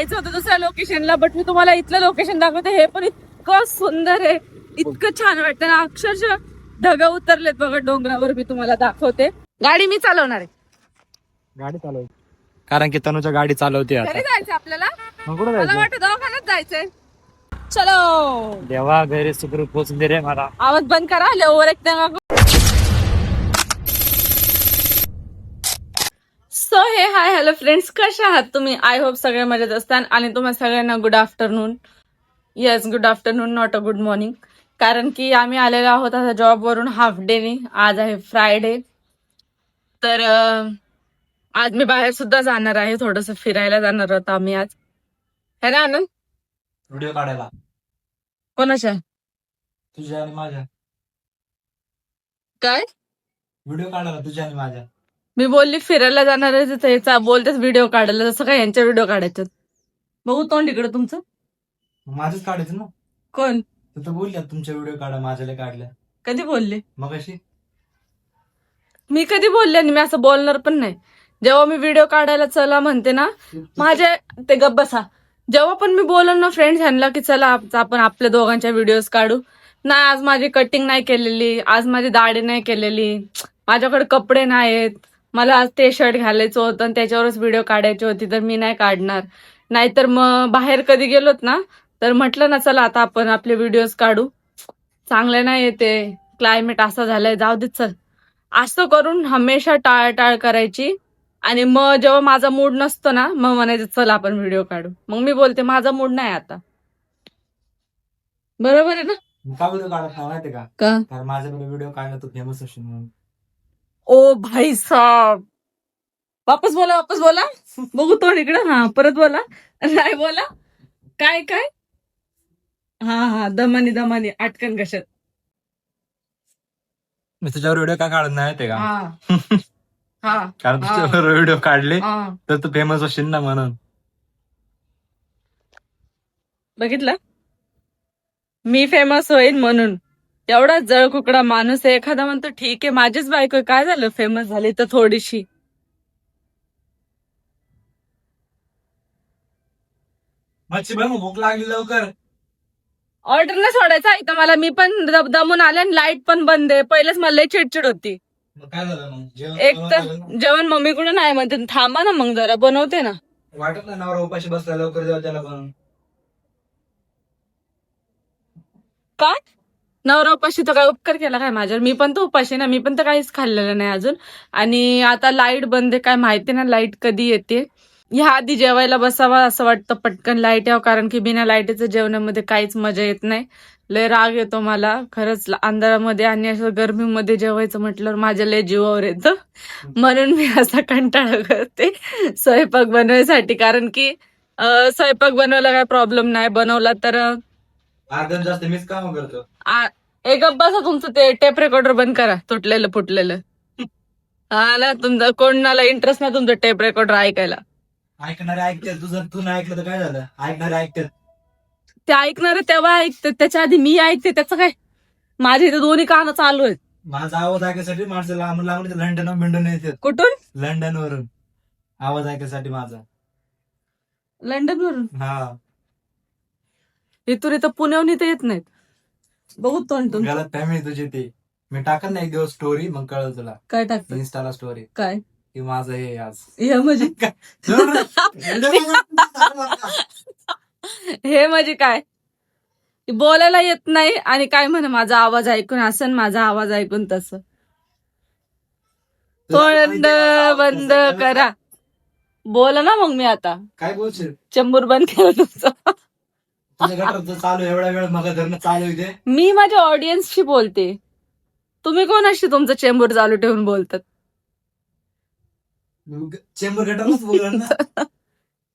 जायचं होतं दुसऱ्या लोकेशनला बट मी तुम्हाला इथलं लोकेशन दाखवते हे पण इतकं सुंदर आहे. इतकं छान वाटतं. ना अक्षरशः ढग उतरलेत बघा डोंगरावर मी तुम्हाला दाखवते. गाडी मी चालवणार आहे. गाडी चालव. कारण की तनुच्या गाडी चालवते आता. जायचं आपल्याला? मग कुठं मला जायचं? वाटतं दवाखान्यात जायचंय. चलो. देवा घरी सुखरूप पोचून दे रे मला. आवाज बंद करा लय ओव्हर एक सो हे हाय हॅलो फ्रेंड्स कशा आहात तुम्ही? आय होप सगळे मजेत असतान. आणि तुम्हाला सगळ्यांना good afternoon yes good afternoon not a good morning कारण की आम्ही आलेलो आहोत आता जॉबवरून हाफ डेने आज आहे फ्रायडे तर आज मी बाहेर सुद्धा जाणार आहे. थोडस फिरायला जाणार आहोत आम्ही आज. है ना आनंद? व्हिडिओ काढायला. कोणाच्या? तुझ्या आणि माझ्या. काय? व्हिडिओ काढायला तुझ्या आणि माझ्या. मी बोलली फिरायला जाणार आहे तिथे चा- बोलतेच व्हिडिओ काढायला जसं काय यांच्या व्हिडिओ काढायचे बघू तोंड इकडे तुमचं. माझंच काढायचं ना? कोण? तू तर बोलल्या तुमच्या व्हिडिओ काढा माझ्याला काढल्या. कधी बोलले? मग अशी मी कधी बोलले आणि मी असं बोलणार पण नाही. जेव्हा मी व्हिडिओ काढायला चला म्हणते ना माझे ते गप बसा. जेव्हा पण मी बोलल ना फ्रेंड्स ह्यांना की चला आप- आपण आपल्या दोघांच्या व्हिडिओज काढू. नाही आज माझी कटिंग नाही केलेली आज माझी दाढी नाही केलेली माझ्याकडे कपडे नाहीत. मला आज ते शर्ट घालायचं होतं आणि त्याच्यावरच व्हिडिओ काढायची होती तर मी नाही काढणार. नाहीतर मग बाहेर कधी गेलोत ना तर म्हटलं ना चला आता आपण आपले व्हिडिओज काढू. चांगले नाही येते क्लायमेट असं झालंय जाऊ दे चल. असं करून हमेशा टाळटाळ करायची. आणि मग जेव्हा माझा मूड नसतो ना मग म्हणायचं चल आपण व्हिडिओ काढू. मग मी बोलते माझा मूड नाही आता. बरोबर आहे ना? का माझ्याकडे व्हिडिओ काढला तू फेमस होशील म्हणून. ओ भाई साहब. वापस बोला वापस बोला. बघू तो इकडं. हा परत बोला. नाही बोला. काय काय? हा हा दमानी दमानी. आटकन कशात? मी तुझ्यावर व्हिडिओ का काढत नाही माहितीये का? हा. हा. कारण. तुझ्यावर व्हिडिओ काढले हा. तर तू फेमस होशील ना म्हणून. बघितलं? मी फेमस होईन म्हणून. एवढा जळ कुकडा माणूस आहे. एखादा म्हणतो ठीक आहे माझीच बायको आहे, काय झालं? फेमस झाली तर थोडीशी. मच्छी भूक लागली लवकर. ऑर्डर नाही सोडायचा इथं मला. मी पण दम- दमून आले आणि लाइट पण बंद आहे. पहिलेच मला लई चिडचिड होती. मग काय झालं मग? जेवण एक तर ना? जेवण मम्मीकडून नाही म्हणते. थांबा ना मग जरा बनवते ना. वाटत नाही नवरा उपाशी बसला लवकर जेव्हा त्याला पण काय? नवरा उपाशी तर काय उपकार केला काय माझ्यावर? मी पण तर उपाशी ना मी पण तर काहीच खाल्लेलं नाही अजून. आणि आता लाइट बंद आहे काय माहिती ना लाइट कधी येते. ह्या आधी जेवायला बसावा असं वाटतं पटकन लाइट यावं कारण की बिना लाईटीचं जेवणामध्ये काहीच मजा येत नाही. लय राग येतो मला खरंच अंधारामध्ये आणि असं गर्मीमध्ये जेवायचं म्हटल्यावर माझ्या लय जीवावर येतं. म्हणून मी असा कंटाळा करते स्वयंपाक बनवायसाठी कारण की स्वयंपाक बनवायला काय प्रॉब्लेम नाही. बनवला तर जास्त मीच काम करतो. आ- एक बसा तुमचं ते टेप रेकॉर्डर बंद करा तुटलेलं फुटलेलं. हा ना तुमचं कोणाला इंटरेस्ट नाही तुमचं टेप रेकॉर्डर ऐकायला. ऐकणारे ऐकतात तुझं तू नाही ऐकलं तर काय झालं? ऐकणारे ऐकतात ते ऐकणारे तेव्हा ऐकते त्याच्या आधी मी ऐकते त्याचं काय? माझे इथे दोन्ही कानं चालू आहेत. माझा आवाज ऐकायसाठी माणसं लांबून लांबून लंडन बिंडन येतात. कुठून? लंडन वरून आवाज ऐकायसाठी माझा. लंडन वरून हा. इथून इथं पुण्याहून इथं येत नाहीत. बघू तोंड तुम गलत फॅमिली तुझी ती. मी टाकत नाही एक दिवस स्टोरी मग कळलं तुला. काय टाकतो इन्स्टाला स्टोरी काय? की माझं हे आज. हे म्हणजे हे म्हणजे काय? बोलायला येत नाही आणि काय म्हणे माझा आवाज ऐकून असं माझा आवाज ऐकून तसं. तोंड बंद करा. बोला ना मग मी आता. काय बोलशील? चंबूर बंद केलं तुमचं. तुझ्या गटारचं चालू एवढा वेळ मग धरणं चालू मी माझ्या ऑडियन्सशी बोलते. तुम्ही कोणाशी तुमचं चेंबूर चालू ठेवून बोलतात? चेंबूर गटारच बोलन ना?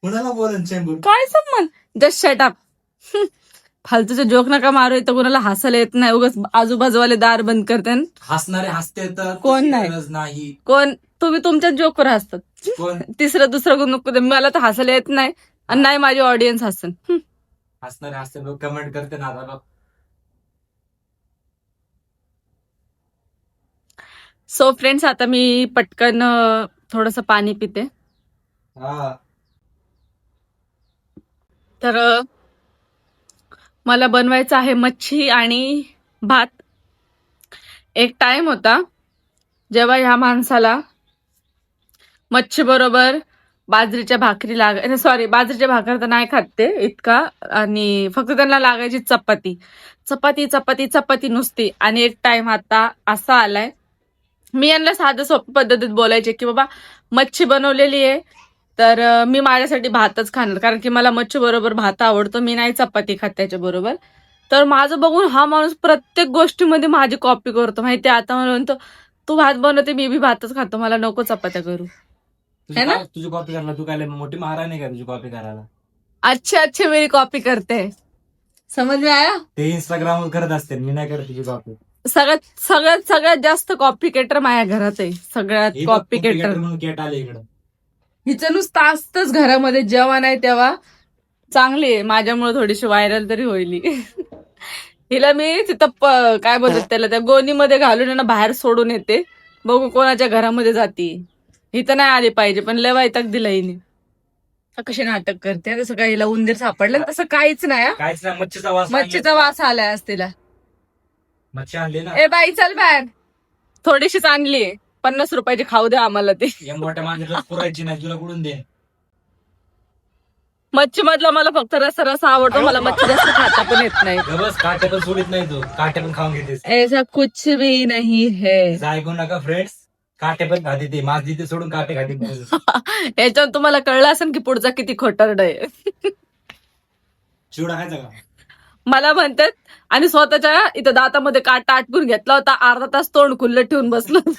कुणाला बोलन चेंबूर? काय संबंध? जस्ट शट अप फालतूचे जोक नका मारू इथं कोणाला हसायला येत नाही. उगाच आजूबाजूवाले दार बंद करते न. हसणारे हसते तर कोण नाही? गरज नाही. कोण? तुम्ही तुमच्याच जोकवर हसतात. कोण? तिसरं दुसरं कोण नको. मला तर हसायला येत नाही. आणि नाही माझी ऑडियन्स हसन. हं. हसणारे हसते लोक कमेंट करते ना आता सो फ्रेंड्स आता मी पटकन थोडस पाणी पिते. हा. तर मला बनवायचं आहे मच्छी आणि भात. एक टाइम होता जेव्हा ह्या माणसाला मच्छी बरोबर बाजरीच्या भाकरी लाग सॉरी बाजरीच्या भाकर तर नाही खात ते इतका. आणि फक्त त्यांना लागायची चपाती. चपाती चपाती चपाती नुसती. आणि एक टाइम आता असा आलाय. मी यांना साधं सोप्या पद्धतीत बोलायचे की बाबा मच्छी बनवलेली आहे तर मी माझ्यासाठी भातच खाणार. कारण की मला मच्छी बरोबर भात आवडतो. मी नाही चपाती खात त्याच्या बरोबर. तर माझं बघून हा माणूस प्रत्येक गोष्टीमध्ये माझी कॉपी करतो. माहिती आता मला म्हणतो तू भात बनवते मी बी भातच खातो. मला नको चपात्या करू. है ना? तुझी कॉपी करायला तू काय लय मोठी महाराणी का तुझी कॉपी करायला? अच्छे अच्छे मेरी कॉपी करते. हैं समझ में आया? ते इंस्टाग्राम वर करत असते मी नाही करत तुझी कॉपी सगळ्यात सगळ्यात सगळ्यात जास्त कॉपी केटर माझ्या घरात आहे. सगळ्यात ही बघ, कॉपी केटर म्हणून केट आले इकडं. हिचं नुसतं असतंच घरामध्ये जेव्हा नाही तेव्हा. चांगली आहे माझ्यामुळे थोडीशी व्हायरल तरी होईल. ही. हिला मी तिथं प- काय बोलतात त्याला त्या गोणीमध्ये घालून आहे ना बाहेर सोडून येते. बघू कोणाच्या घरामध्ये जाती. इथं नाही आली पाहिजे पण लय वैताग दिला हिने. कशी नाटक करते? तसं काही हिला उंदीर सापडलं तसं काहीच नाही हा. काहीच नाही मच्छीचा वास मच्छीचा वास आलाय आज तिला. मच्छी आणली ना? ए बाई चल बाहेर. थोडीशीच आणली पन्नास रुपयाची खाऊ द्या आम्हाला ती. या मोठ्या माणसाला पुरायची नाही तुला कुठून दे मच्छी मधला मला फक्त रसा रसा आवडतो मला मच्छी जास्त खाता पण येत नाही. काटे पण सोडित नाही तू. काटे पण खाऊन घेतेस. ऐसा कुछ भी नहीं है. ऐकू नका फ्रेंड्स काटे पण खाते ते. माझ तिथे सोडून काटे खाते याच्यावर तुम्हाला कळलं असेल की पुढचा किती खोटारड आहे. चिवडा खायचा का? मला म्हणतात आणि स्वतःच्या इथं दातामध्ये काटा आटकून घेतला होता. अर्धा तास तोंड खुल्लं ठेवून बसलो.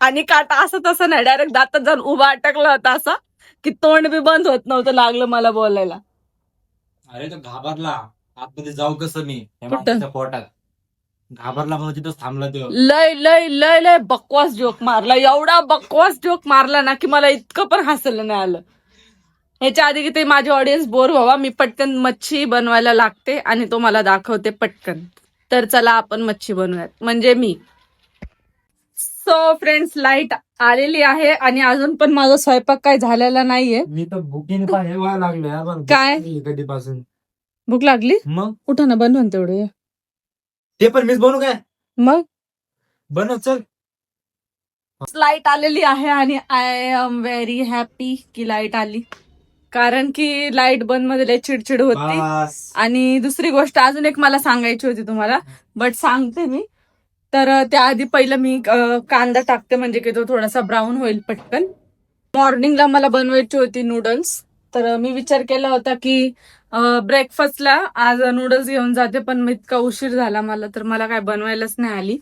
आणि काटा असं तसं नाही. डायरेक्ट दातात जाऊन उभा अटकला होता असा की तोंड बी बंद होत नव्हतं लागलं मला बोलायला. अरे तो घाबरला. आतमध्ये जाऊ कसं मी? त्या कुठं? माणसाच्या पोटात. घाबरला तिथंच थांबला तो. लय लय लय लय बकवास जोक मारला. एवढा बकवास जोक मारला ना की मला इतकं पण हसलं नाही आलं. ह्याच्या आधी की ते माझे ऑडियन्स बोर व्हावा मी पटकन मच्छी बनवायला लागते आणि तो मला दाखवते पटकन. तर चला आपण मच्छी बनवूयात. म्हणजे मी. सो फ्रेंड्स लाइट आलेली आहे आणि अजून पण माझा स्वयंपाक काय झालेला नाहीये. मी तर लागलो बरं. काय? भूक लागली कधीपासून? भूक लागली? मग? उठा ना बनवून तेवढं ते पण मीच बनवू काय? मग? बनव चल. लाइट आलेली आहे आणि आय एम व्हेरी हॅपी की लाइट आली. कारण की लाइट बंदमध्ये लय चिडचिड होती. बस. आणि दुसरी गोष्ट अजून एक मला सांगायची होती तुम्हाला बट सांगते मी. तर त्याआधी पहिलं मी अं, कांदा टाकते म्हणजे की तो थोडासा ब्राऊन होईल पटकन. मॉर्निंगला मला बनवायची होती नूडल्स तर मी विचार केला होता की ब्रेकफास्टला आज नूडल्स घेऊन जाते पण इतका उशीर झाला मला तर मला काय बनवायलाच नाही आली.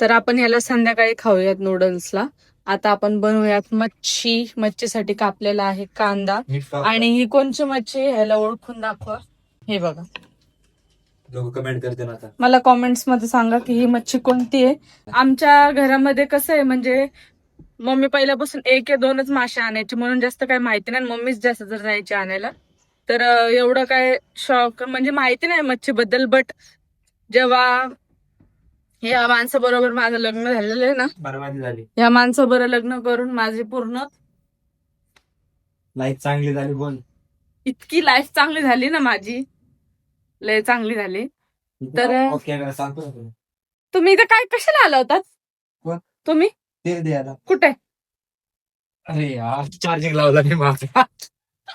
तर आपण याला संध्याकाळी खाऊयात नूडल्सला आता आपण बनवूयात मच्छी. मच्छीसाठी कापलेला आहे कांदा. आणि ही कोणची मच्छी? ह्याला ओळखून दाखवा. हे बघा. लोक कमेंट करते ना मला कॉमेंट्समध्ये सांगा की ही मच्छी कोणती आहे. आमच्या घरामध्ये कसं आहे म्हणजे मम्मी पहिल्यापासून एक या दोनच मासे आणायची म्हणून जास्त काही माहिती नाही मम्मीच जास्त जर जायची आणायला तर एवढं काय शॉक म्हणजे माहिती नाही मच्छीबद्दल बट जेव्हा या माणसाबरोबर माझं लग्न झालेलं आहे ना बरबादी झाली. या माणसाबरोबर लग्न करून माझी पूर्ण लाईफ चांगली झाली बोल. इतकी लाईफ चांगली झाली ना माझी. लय चांगली झाली. तर- ओके का सांगतो ना तुला. तुम्ही इथं काय कशाला आला होतात कोण? तुम्ही? ते दे आता. कुठे? अरे यार चार्जिंग लावला मी माझा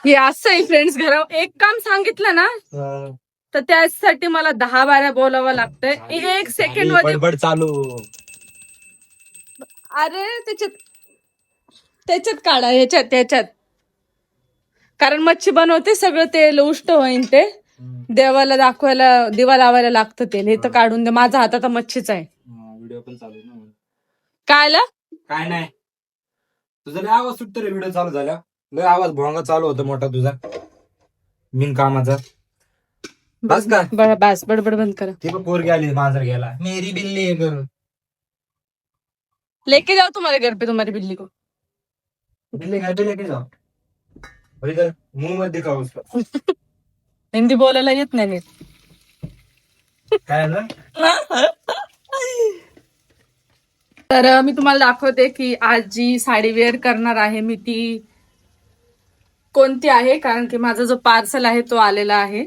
हे असं आहे फ्रेंड्स घरा एक काम सांगितलं ना तर त्यासाठी मला दहा बारा बोलावं लागतंय. एक सेकंडमध्ये बडबड चालू. अरे त्याच्यात त्याच्यात काढा ह्याच्यात त्याच्यात कारण मच्छी बनवते सगळं तेल उष्ट होईन ते. देवाला दाखवायला दिवा लावायला लागतं तेल हे तर काढून दे. माझा हात आता मच्छीचा आहे. व्हिडिओ पण चालू आहे ना. कायला काय नाही. तुझा आवाज सुटतो रे व्हिडिओ चालू झाल्या लय आवाज भोंगा चालू होता मोठा तुझा. बिन कामाचा. बस का? बरं बस बडबड बंद करा. ती पण पोरगी आली मांजर घ्यायला. मेरी बिल्ली आहे करून लेके जाओ तुम्हारे घर पे तुम्हारी बिल्ली को. बिल्ली घर पे लेके जाओ. और इधर मुंह मत दिखाओ उसका. हिंदी बोलायला येत नाही नीट काय झालं तर मी तुम्हाला दाखवते की आज जी साडी वेअर करणार आहे मी ती कोणती आहे? कारण की माझा जो पार्सल आहे तो आलेला आहे.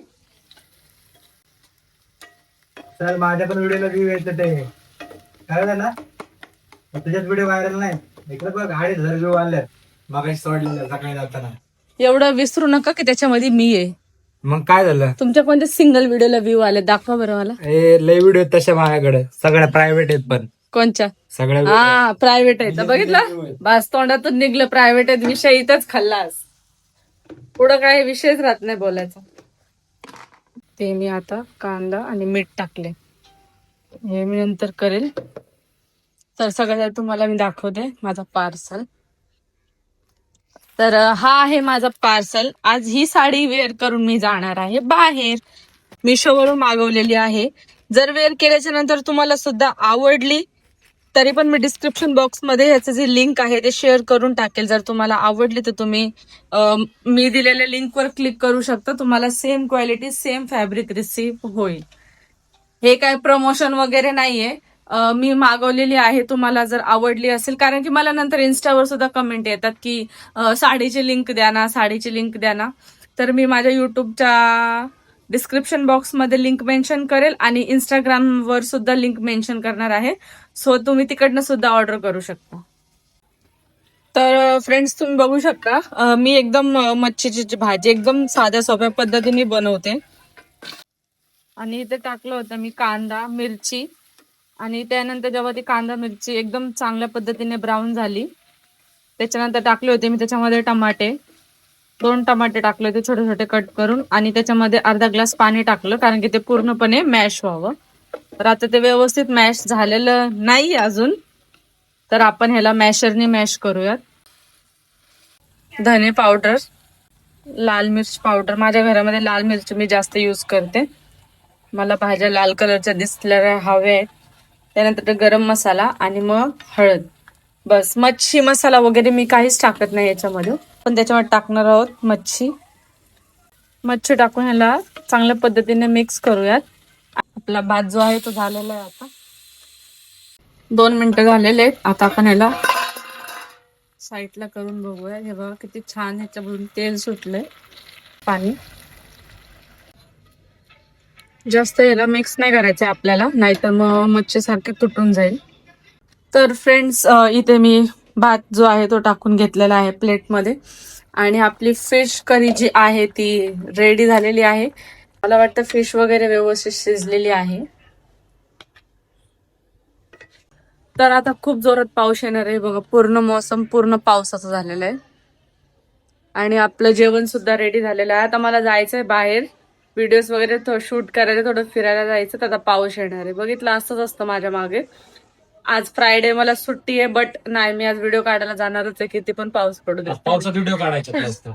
सर माझ्या पण व्हिडिओला व्ह्यू येतं ते पण तुझ्याच व्हिडिओ व्हायरल नाही. इकडे बघ अडीच हजार व्ह्यू आले मग सोडलं सकाळी जाताना. एवढं विसरू नका की त्याच्यामध्ये मी आहे. मग काय झालं? तुमच्या कोणत्या सिंगल व्हिडिओला व्ह्यू आले? दाखवा बरं मला. ए लय व्हिडिओ तशा माझ्याकडे. सगळ्या प्रायव्हेट आहेत पण. कोणच्या? सगळ्या हा प्रायव्हेट आहे तर बघितलं? बस तोंडातून निघलं प्रायव्हेट आहेत. विषय इथंच खाल्लास. पुढं काय विषयच राहत नाही बोलायचा. ते मी आता कांदा आणि मीठ टाकले. हे मी नंतर करेल. तर सगळ्यात तुम्हाला मी दाखवते माझा पार्सल. तर हा आहे माझा पार्सल. आज ही साडी वेअर करून मी जाणार आहे बाहेर. मिशोवरून मागवलेली आहे. जर वेअर केल्याच्यानंतर तुम्हाला सुद्धा आवडली तरी पण मी डिस्क्रिप्शन बॉक्समध्ये ह्याचं जे लिंक आहे ते शेअर करून टाकेल. जर तुम्हाला आवडली तर तुम्ही मी दिलेल्या लिंकवर क्लिक करू शकता. तुम्हाला same quality same fabric receive होईल. हे काय प्रमोशन वगैरे नाहीये. मी मागवलेली आहे. तुम्हाला जर आवडली असेल कारण की मला नंतर इन्स्टावर सुद्धा कमेंट येतात की साडीची लिंक द्या ना साडीची लिंक द्या ना. तर मी माझ्या युट्यूबच्या डिस्क्रिप्शन बॉक्समध्ये लिंक मेन्शन करेल आणि इंस्टाग्रामवर सुद्धा लिंक मेन्शन करणार आहे. सो तुम्ही तिकडनं सुद्धा ऑर्डर करू शकता. तर फ्रेंड्स तुम्ही बघू शकता. मी एकदम मच्छीची भाजी एकदम साध्या सोप्या पद्धतीने बनवते. आणि इथे टाकलं होतं मी कांदा मिरची. आणि त्यानंतर जेव्हा ती कांदा मिरची एकदम चांगल्या पद्धतीने ब्राऊन झाली त्याच्यानंतर टाकले होते मी त्याच्यामध्ये टमाटे. दोन टमाटे टाकले ते छोटे छोटे कट करून आणि त्याच्यामध्ये अर्धा ग्लास पाणी टाकलं कारण की ते पूर्णपणे मॅश व्हावं. तर आता ते व्यवस्थित मॅश झालेलं नाही अजून. तर आपण ह्याला मॅशरने मॅश करूयात. धने पावडर लाल मिर्च पावडर. माझ्या घरामध्ये लाल मिरची मी जास्त यूज करते. मला भाज्या लाल कलरच्या दिसल्या हव्या आहेत. त्यानंतर गरम मसाला आणि मग हळद. बस मच्छी मसाला वगैरे मी काहीच टाकत नाही याच्यामध्ये. पण त्याच्यामध्ये टाकणार आहोत मच्छी. मच्छी टाकून ह्याला चांगल्या पद्धतीने मिक्स करूयात. आपला भात जो आहे तो झालेला आहे आता. दोन मिनिटं झालेले आहेत. आता आपण ह्याला साईडला करून बघूया. हे बघा किती छान ह्याच्यामधून तेल सुटलंय पाणी. जास्त ह्याला मिक्स नाही करायचं आपल्याला. नाहीतर मग मच्छीसारखे तुटून जाईल. तर फ्रेंड्स इथे मी भात जो आहे तो टाकून घेतलेला आहे प्लेटमध्ये. आणि आपली फिश करी जी आहे ती रेडी झालेली आहे. मला वाटतं फिश वगैरे व्यवस्थित शिजलेली आहे. तर आता खूप जोरात पाऊस येणार आहे. बघा पूर्ण मौसम पूर्ण पावसाचं झालेलं आहे. आणि आपलं जेवण सुद्धा रेडी झालेलं आहे. आता मला जायचं आहे बाहेर. व्हिडिओज वगैरे शूट करायला थोडं फिरायला जायचं. तर आता पाऊस येणार आहे. बघितलं असंच असतं माझ्या मागे. आज फ्रायडे मला सुट्टी आहे बट नाही मी आज व्हिडिओ काढायला जाणारच आहे किती पण पाऊस पडू दे. पावसात व्हिडिओ काढायचा जास्त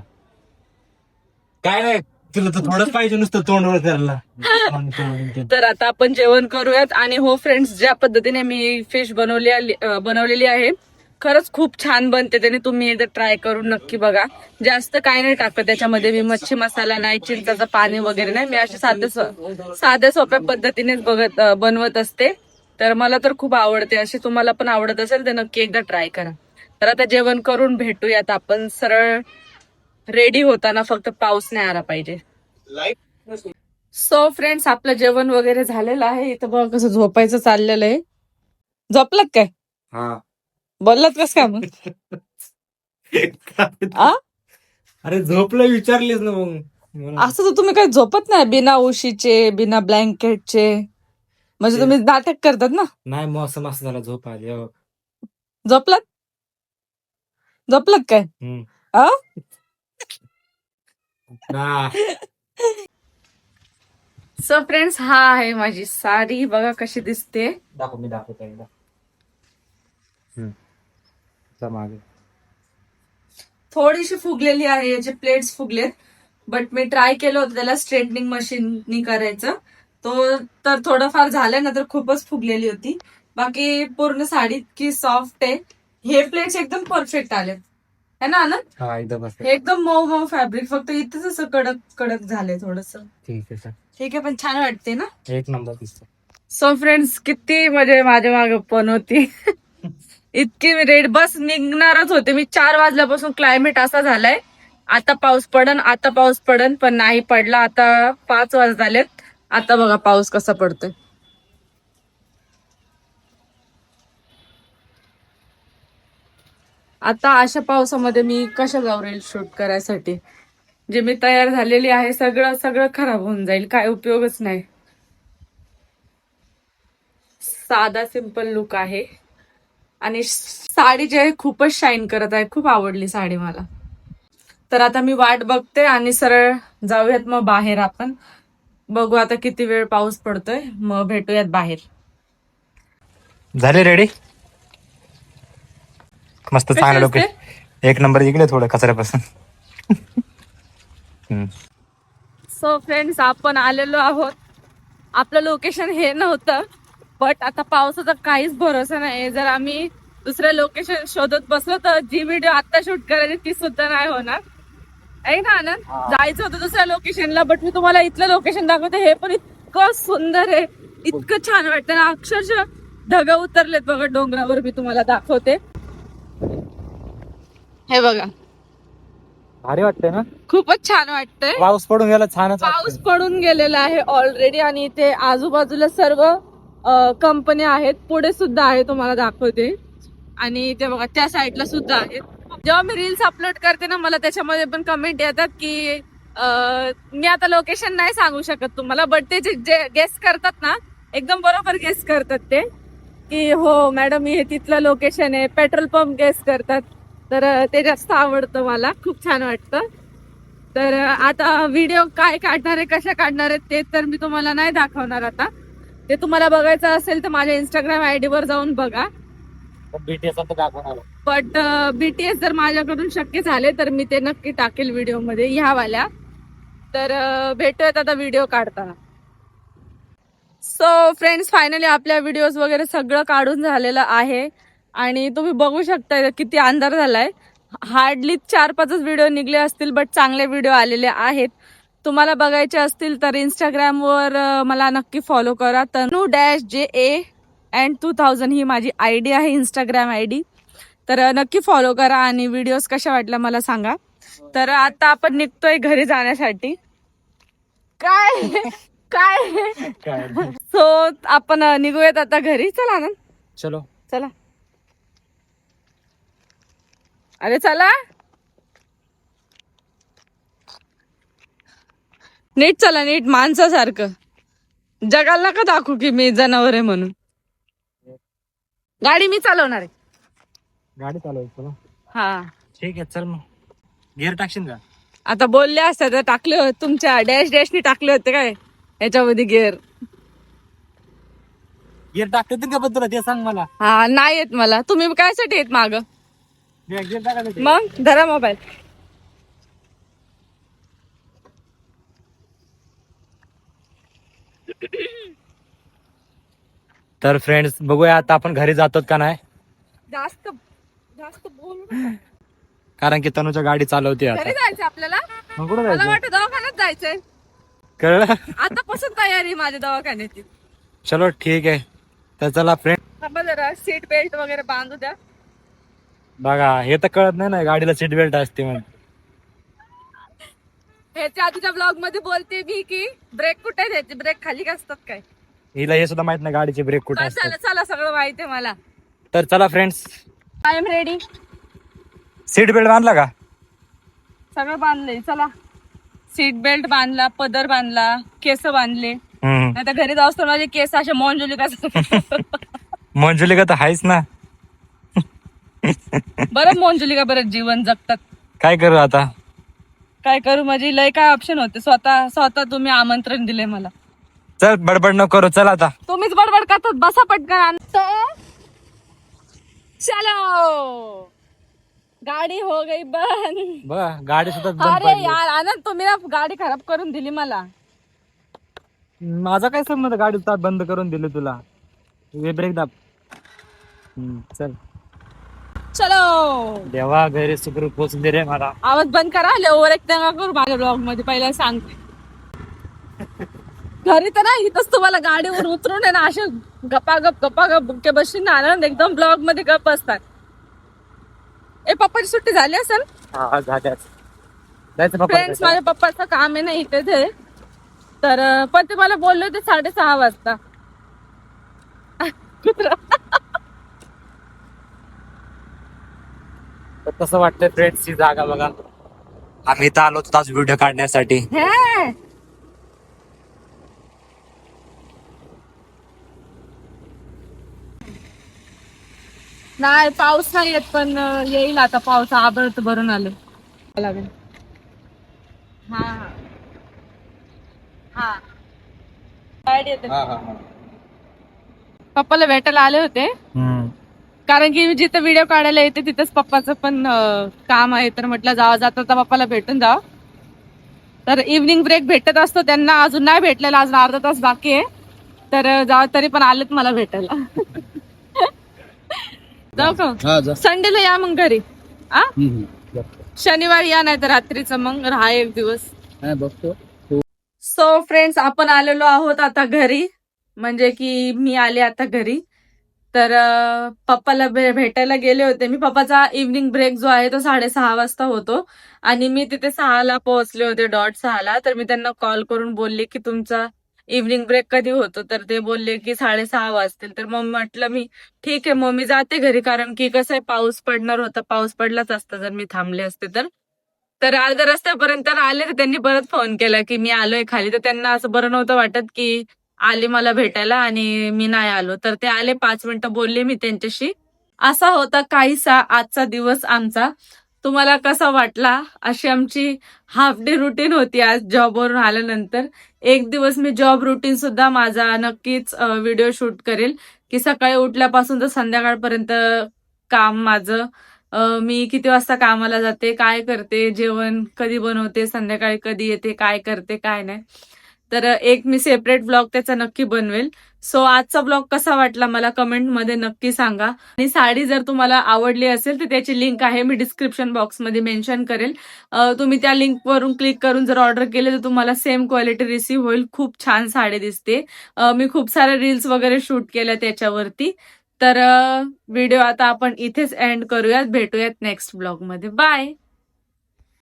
काय नाही तुला तर थोडंच पाहिजे नुसतं तोंडवर करायला तर आता आपण जेवण करूयात आणि हो फ्रेंड्स ज्या पद्धतीने मी फिश बनवली आली- अं, बनवलेली आहे खरंच खूप छान बनते त्याने तुम्ही एकदा ट्राय करून नक्की बघा. जास्त काय नाही टाकत त्याच्यामध्ये मी मच्छी मसाला नाही चिंचाचं पाणी वगैरे नाही मी अशा साध्या साध्या सोप्या पद्धतीनेच बघत अं, बनवत असते. तर मला तर खूप आवडते. अशी तुम्हाला पण आवडत असेल तर नक्की एकदा ट्राय करा. तर आता जेवण करून भेटूयात. आपण सरळ रेडी होताना फक्त पाऊस नाही आला पाहिजे. सो फ्रेंड्स आपलं जेवण वगैरे झालेलं आहे. इथं बघा कसं झोपायचं चाललेलं आहे. झोपलात काय? हा. बोललात कस काय मग? आ? अरे झोपलं विचारलीस ना मग. असं तर तुम्ही काही झोपत नाही बिना उशीचे बिना ब्लँकेटचे म्हणजे तुम्ही नाटक करतात ना? नाही मौसम असं झाला झोप आली हो. झोपलात? झोपलात काय? हम्म. हा. सो फ्रेंड्स हा आहे माझी साडी. बघा कशी दिसते. दाखव मी दाखवतो एकदा. हम्म. जा मागे. थोडीशी फुगलेली आहे याचे प्लेट्स फुगलेत. बट मी ट्राय केलं होतं त्याला स्ट्रेटनिंग मशीननी करायचं. तो तर थोडंफार झालं ना तर खूपच फुगलेली होती. बाकी पूर्ण साडी इतकी सॉफ्ट आहे. हे प्लेट्स एकदम परफेक्ट आलेत. है ना आनंद? हा एकदा बस हे एकदम मऊ मऊ फॅब्रिक फक्त इथेच असं कडक कडक झालंय थोडस. ठीक आहे सर. ठीक आहे पण छान वाटते ना? एक नंबर दिसतो. सो फ्रेंड्स किती म्हणजे माझ्या मागे पण होती. इतकी रेड बस निघणारच होते. मी चार वाजल्यापासून क्लायमेट असा झालाय. आता पाऊस पडन आता पाऊस पडन पण नाही पडला. आता पाच वाज झालेत आता बघा पाऊस कसा पडतोय. आता अशा पावसामध्ये मी कशा जाऊ रेल शूट करायसाठी? जे मी तयार झालेली आहे सगळं सगळं खराब होऊन जाईल काय उपयोगच नाही. साधा सिंपल लुक आहे. आणि साडी जी आहे खूपच शाईन करत आहे. खूप आवडली साडी मला. तर आता मी वाट बघते आणि सरळ जाऊयात मग बाहेर आपण. बघू आता किती वेळ पाऊस पडतोय. मग भेटूयात बाहेर. झाले रेडी मस्त चांगलं लोक असते? एक नंबर इकडे थोडं कचऱ्यापासून. सो फ्रेंड्स आपण आलेलो आहोत. आपलं लोकेशन हे नव्हतं बट आता पावसाचा काहीच भरोसा नाही जर आम्ही दुसरं लोकेशन शोधत बसलो तर जी व्हिडिओ आता शूट करायची ती सुद्धा नाही होणार. आहे ना आनंद जायचं होतं दुसऱ्या लोकेशनला बट मी तुम्हाला इथलं लोकेशन दाखवते हे पण इतकं सुंदर आहे. इतकं छान वाटतं ना. अक्षरशः ढग उतरलेत बघा डोंगरावर मी तुम्हाला दाखवते. हे बघा. भारी वाटतंय ना? खूपच छान वाटतंय. पाऊस पडून गेला छानच पाऊस पडून गेलेला आहे ऑलरेडी आणि इथे आजूबाजूला सर्व कंपन्या आहेत. पुढे सुद्धा आहे तुम्हाला दाखवते. आणि इथे बघा त्या साईडला सुद्धा आहेत. जेव्हा मी रील्स अपलोड करते ना मला त्याच्यामध्ये पण कमेंट येतात की मी आता लोकेशन नाही सांगू शकत तुम्हाला बट ते जे गेस करतात ना एकदम बरोबर गेस करतात ते की हो मॅडम हे तिथलं लोकेशन आहे पेट्रोल पंप गेस करतात. तर ते जास्त आवडतं मला खूप छान वाटतं. तर आता व्हिडिओ काय काढणार आहे कशा काढणार आहेत ते तर मी तुम्हाला नाही दाखवणार आता. ते तुम्हाला बघायचं असेल तर माझ्या इंस्टाग्राम आय डी वर जाऊन बघा. बीटीएस दाखवणार बट बीटीएस uh, जर माझ्याकडून शक्य झाले तर मी ते नक्की टाकेल व्हिडिओमध्ये ह्यावाल्या. तर uh, भेटूयात आता व्हिडिओ काढताना. सो फ्रेंड्स फायनली आपल्या व्हिडिओज वगैरे सगळं काढून झालेलं आहे. आणि तुम्ही बघू शकता किती अंधार झालाय. हार्डली चार पाचच व्हिडिओ निघले असतील बट चांगले व्हिडिओ आलेले आहेत. तुम्हाला बघायचे असतील तर इंस्टाग्रामवर uh, मला नक्की फॉलो करा. Tanu dash J A and two thousand ही माझी आय डी आहे इंस्टाग्राम आय डी तर नक्की फॉलो करा आणि व्हिडिओज कशा वाटल्या मला सांगा. तर आता आपण निघतोय घरी जाण्यासाठी. काय? काय? सो आपण निघूयात आता घरी. चला ना. चलो. चला. अरे चला. नीट चला नीट. माणसासारखं. जगाला नका दाखवू की मी जनावर आहे म्हणून? गाडी मी चालवणार आहे. गाडी चालू चलो हा. ठीक आहे चल मग. गिअर टाकशील का? आता बोलले असतात तर टाकले होते तुमच्या. डॅश डॅशनी टाकले होते काय? याच्यामध्ये गिअर गिअर टाकते का पण तुला? ते सांग मला. हा नाही येत मला. तुम्ही काय साठी येत माग? गिअर मग? धरा मोबाईल तर फ्रेंड्स बघूया आता आपण घरी जातो का नाही? जास्त जास्त बोल नका. कारण की तनुच्या गाडी चालवते आता. जायचं आपल्याला? मग कुठं मला जायचं? वाटतं दवाखान्यात जायचंय. कळलं? आतापासून तयारी माझ्या दवाखान्याची. चलो ठीक आहे. तर चला फ्रेंड थांबा जरा सीट बेल्ट वगैरे बांधू द्या. बघा हे तर कळत नाही ना गाडीला सीट बेल्ट असते म्हणून. ह्याच्या आधीच्या ब्लॉगमध्ये बोलते मी की ब्रेक कुठे आहेत ह्याचे ब्रेक खाली असतात काय? हिला हे सुद्धा माहीत नाही गाडीचे ब्रेक कुठे असतात चला सगळं माहिती आहे मला. तर चला friends I am ready. Seat belt बांधला का? सगळं बांधलंय चला. सीट बेल्ट बांधला पदर बांधला केस बांधले. हम्म. आता घरी जाऊस तर माझे केस असे मोंजुली का मंजुलिका तर आहेच ना. बरं मोंजुली का बरं जीवन जगतात. काय करू आता? काय करू माझी? लय काय ऑप्शन होते. स्वतः स्वतः तुम्ही आमंत्रण दिले मला. चल बडबड न करू. चल आता. तुम्हीच बडबड करतात. बसा पटकन. आणतो चलो। गाडी हो गई बंद। बघा गाडी सुद्धा बंद अरे पडली. यार आनंद तुम्ही ना गाडी खराब करून दिली मला. माझा काय संबंध? गाडी स्टार्ट बंद करून दिली तुला. वे ब्रेक दाब. हम्म, चल. चलो। देवा घरी सुखरूप पोचून दे रे मला. आवाज बंद करा ओव्हर एक नका करू माझ्या ब्लॉगमध्ये पहिला सांगते. घरी तर नाही इथंच तुम्हाला गाडीवर उतरून आहे ना असे गपागप गपागप बुके बसून आनंद एकदम ब्लॉगमध्ये गप असतात ए पप्पाची सुट्टी झाली असेल? हा झाल्याच जायचं पप्पा फ्रेंड्स माझ्या पप्पाचं काम आहे ना इथेच आहे तर अं, पण ते मला बोलले होते साडेसहा वाजता. कुत्रा. कसं वाटतंय फ्रेंड्सची जागा बघा. आम्ही इथं आलो होतो आज व्हिडिओ काढण्यासाठी. हे. नाही पाऊस नाही येत पण येईल आता पाऊस. आबळ भरून आलं लागेल. हा हा. हा. गाडी येते. पप्पाला भेटायला आले होते. कारण की जिथं व्हिडिओ काढायला येते तिथंच पप्पाचं पण अं, काम आहे. तर म्हटलं जावा जाता तर पप्पाला भेटून जावं. तर इव्हनिंग ब्रेक भेटत असतो. त्यांना अजून नाही भेटलेला. अजून अर्धा तास बाकी आहे. तर अं, जावं तरी पण आलेत मला भेटायला. जाऊ का? संडेला या मग घरी. आ? शनिवारी या नाही तर रात्रीचं मग राहा एक दिवस. बघतो. सो फ्रेंड्स आपण आलेलो आहोत आता घरी. म्हणजे की मी आले आता घरी. तर पप्पाला भेटायला गेले होते. मी पप्पाचा इव्हनिंग ब्रेक जो आहे तो साडेसहा वाजता होतो. आणि मी तिथे सहाला पोहोचले होते डॉट सहाला. तर मी त्यांना कॉल करून बोलले की तुमचा इव्हनिंग ब्रेक कधी होतो? तर ते बोलले की साडेसहा वाजतील. तर मग म्हटलं मी ठीक आहे मग मी जाते घरी कारण की कसं आहे पाऊस पडणार होता. पाऊस पडलाच असता जर मी थांबले असते तर. तर अर्ध्या रस्त्यापर्यंत आले तर त्यांनी परत फोन केला की मी आलोय खाली. तर त्यांना असं बरं नव्हतं वाटत की आले मला भेटायला आणि मी नाही आलो. तर ते आले पाच मिनिटं बोलले मी त्यांच्याशी. असा होता काहीसा आजचा दिवस आमचा. तुम्हाला कसा वाटला? अशी आमची हाफ डे रुटीन होती आज जॉबवरून आल्यानंतर. एक दिवस मी जॉब रुटीन सुद्धा माझा नक्कीच व्हिडिओ शूट करेल. की सकाळी उठल्यापासून तर संध्याकाळपर्यंत काम माझं. मी किती वाजता कामाला जाते काय करते जेवण कधी बनवते संध्याकाळी कधी येते काय करते काय नाही. तर एक मी सेपरेट ब्लॉग त्याचा नक्की बनवेल. सो आजचा ब्लॉग कसा वाटला मला कमेंटमध्ये नक्की सांगा. आणि साडी जर तुम्हाला आवडली असेल तर त्याची लिंक आहे मी डिस्क्रिप्शन बॉक्समध्ये मेन्शन करेल. तुम्ही त्या लिंकवरून क्लिक करून जर ऑर्डर केले तर तुम्हाला सेम क्वालिटी रिसीव्ह होईल. खूप छान साडी दिसते. मी खूप सारे रील्स वगैरे शूट केल्या त्याच्यावरती. तर व्हिडिओ आता आपण इथेच एंड करूयात. भेटूयात नेक्स्ट ब्लॉगमध्ये बाय